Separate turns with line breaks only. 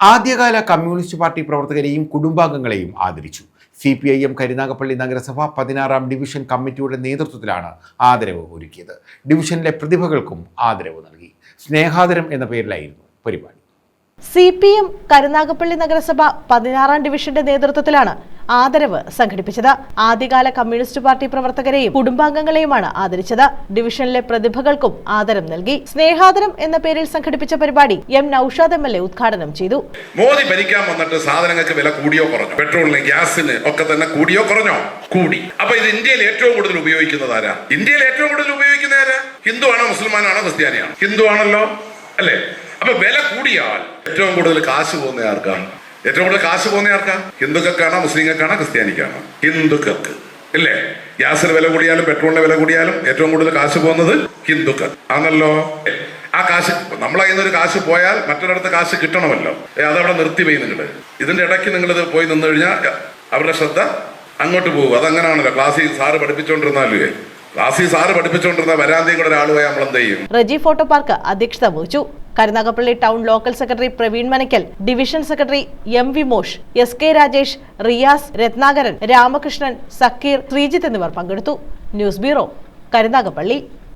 ആദ്യകാല communist party പ്രവർത്തകരെയും കുടുംബാംഗങ്ങളെയും ആദരിച്ചു. C P I M Karunagappally നഗരസഭ പതിനാറാം ഡിവിഷൻ കമ്മിറ്റിയുടെ നേതൃത്വത്തിലാണ് ആദരവ് ഒരുക്കിയത്. ഡിവിഷനിലെ പ്രതിഭകൾക്കും ആദരവ് നൽകി. സ്നേഹാദരം എന്ന പേരിലായിരുന്നു പരിപാടി.
സി പി എം കരുനാഗപ്പള്ളി നഗരസഭ പതിനാറാം ഡിവിഷന്റെ നേതൃത്വത്തിലാണ് ആദരവ് സംഘടിപ്പിച്ചത്. ആദ്യകാല കമ്മ്യൂണിസ്റ്റ് പാർട്ടി പ്രവർത്തകരെയും കുടുംബാംഗങ്ങളെയുമാണ് ആദരിച്ചത്. ഡിവിഷനിലെ പ്രതിഭകൾക്കും ആദരം നൽകി. സ്നേഹാദരം എന്ന പേരിൽ സംഘടിപ്പിച്ച പരിപാടി M Noushad M L A ഉദ്ഘാടനം ചെയ്തു.
മോദി ഭരിക്കാൻ വന്നിട്ട് സാധനങ്ങൾക്ക് വില കൂടിയോ കുറഞ്ഞോ? പെട്രോളിന് ഗ്യാസിന് ഒക്കെ തന്നെ കൂടിയോ കുറഞ്ഞോ? കൂടി. അപ്പൊ ഇത് ഇന്ത്യയിൽ ഏറ്റവും കൂടുതൽ ഉപയോഗിക്കുന്നത് ആരാ? ഇന്ത്യയിൽ ഏറ്റവും കൂടുതൽ ഉപയോഗിക്കുന്ന ആരാ? ഹിന്ദു ആണോ മുസ്ലിമാനാണോ ക്രിസ്ത്യാനിയാണോ? ഹിന്ദു ആണല്ലോ അല്ലേ? അപ്പൊ വില കൂടിയാൽ ഏറ്റവും കൂടുതൽ കാശ് പോകുന്ന ആർക്കാണ് ഏറ്റവും കൂടുതൽ കാശ് പോകുന്ന ആർക്കാ? ഹിന്ദുക്കൾക്കാണോ മുസ്ലിങ്ങൾക്കാണോ ക്രിസ്ത്യാനിക്കാണോ? ഹിന്ദുക്കൾക്ക്. ഇല്ലേ ഗ്യാസിന് വില കൂടിയാലും പെട്രോളിന് വില കൂടിയാലും ഏറ്റവും കൂടുതൽ കാശ് പോകുന്നത് ഹിന്ദുക്കൾ. ആണല്ലോ? ആ കാശ് നമ്മളെ ഒരു കാശ് പോയാൽ മറ്റൊരിടത്ത് കാശ് കിട്ടണമല്ലോ. അതവിടെ നിർത്തി പോയി നിങ്ങൾ ഇതിന്റെ ഇടയ്ക്ക് നിങ്ങൾ ഇത് പോയി നിന്ന് കഴിഞ്ഞാൽ അവരുടെ ശ്രദ്ധ അങ്ങോട്ട് പോകും. അതങ്ങനെയാണല്ലോ ക്ലാസ്സിൽ സാറ് പഠിപ്പിച്ചുകൊണ്ടിരുന്നാലേ ക്ലാസ്സിൽ സാറ് പഠിപ്പിച്ചുകൊണ്ടിരുന്ന വരാന്തയും കൂടെ ഒരാൾ പോയാൽ നമ്മൾ എന്ത് ചെയ്യും
റജി ഫോട്ടോ പാർക്ക് അധ്യക്ഷത വഹിച്ചു. Karunagappally town local secretary Praveen Manakkal division secretary M V Mosh S K Rajesh Riyas Ratnakaran Ramakrishnan Sakkeer Sreejith എന്നിവർ പങ്കെടുത്തു. News bureau Karunagappally.